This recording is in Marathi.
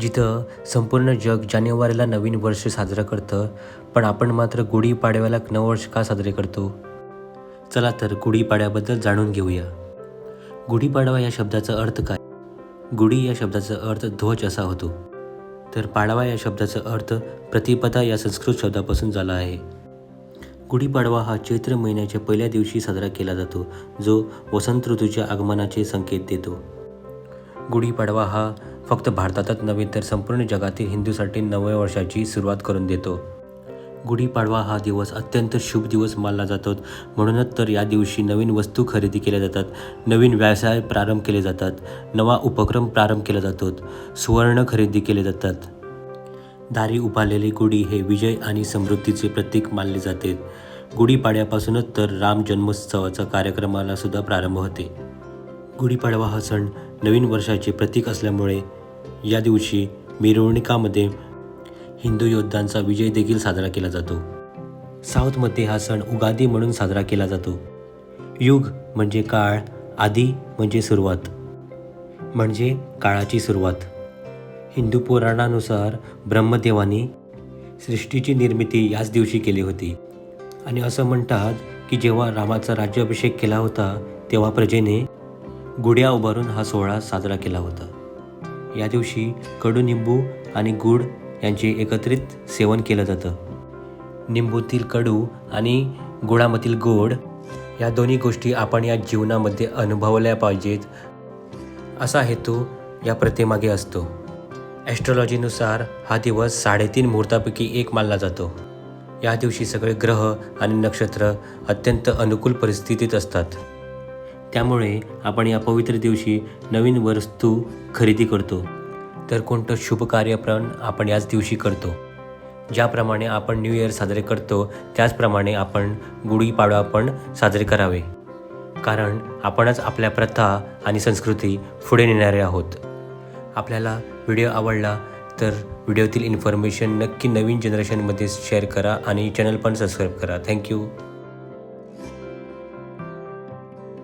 जिथं संपूर्ण जग जानेवारीला नवीन वर्ष साजरं करतं पण आपण मात्र गुढीपाडव्याला नववर्ष का साजरे करतो? चला तर गुढीपाडव्याबद्दल जाणून घेऊया. गुढीपाडवा या शब्दाचा अर्थ काय? गुढी या शब्दाचा अर्थ ध्वज असा होतो. तर पाडवा या शब्दाचा अर्थ प्रतिपदा या संस्कृत शब्दापासून झाला आहे. गुढीपाडवा हा चैत्र महिन्याच्या पहिल्या दिवशी साजरा केला जातो जो वसंत ऋतूच्या आगमनाचे संकेत देतो. गुढीपाडवा हा फक्त भारतातच नव्हे तर संपूर्ण जगातील हिंदूसाठी नव्या वर्षाची सुरुवात करून देतो. गुढीपाडवा हा दिवस अत्यंत शुभ दिवस मानला जातो. म्हणूनच तर या दिवशी नवीन वस्तू खरेदी केल्या जातात नवीन व्यवसाय प्रारंभ केले जातात नवा उपक्रम प्रारंभ केला जातो सुवर्ण खरेदी केले जातात. दारी उभारलेली गुढी हे विजय आणि समृद्धीचे प्रतीक मानले जाते. गुढीपाड्यापासूनच तर राम जन्मोत्सवाचा कार्यक्रमाला सुद्धा प्रारंभ होते. गुढीपाडवा हा सण नवीन वर्षाचे प्रतीक असल्यामुळे या दिवशी मिरवणुकामध्ये हिंदू योद्धांचा विजय देखील साजरा केला जातो. साऊथमध्ये हा सण उगादी म्हणून साजरा केला जातो. युग म्हणजे काळ आदी म्हणजे सुरुवात. म्हणजे काळाची सुरुवात. हिंदू पुराणानुसार ब्रह्मदेवाने सृष्टीची निर्मिती याच दिवशी केली होती. आणि असं म्हणतात की जेव्हा रामाचा राज्याभिषेक केला होता तेव्हा प्रजेने गुढ्या उभारून हा सोहळा साजरा केला होता. या दिवशी कडुनिंबू आणि गुड यांचे एकत्रित सेवन केलं जातं. निंबूतील कडू आणि गुळामधील गोड या दोन्ही गोष्टी आपण या जीवनामध्ये अनुभवल्या पाहिजेत असा हेतू या प्रथेमागे असतो. ॲस्ट्रॉलॉजीनुसार हा दिवस साडेतीन मुहूर्तापैकी एक मानला जातो. या दिवशी सगळे ग्रह आणि नक्षत्र अत्यंत अनुकूल परिस्थितीत असतात. त्यामुळे आपण या पवित्र दिवशी नवीन वस्तू खरेदी करतो. तर कोणतं शुभ कार्य आपण याच दिवशी करतो. ज्याप्रमाणे आपण न्यू इयर साजरे करतो त्याचप्रमाणे आपण गुढीपाडवा पण साजरे करावे. कारण आपणच आपल्या प्रथा आणि संस्कृती पुढे नेणारे आहोत. आपल्याला व्हिडिओ आवडला तर व्हिडिओतील इन्फॉर्मेशन नक्की नवीन जनरेशनमध्ये शेअर करा आणि चॅनल पण सबस्क्राईब करा. थँक्यू.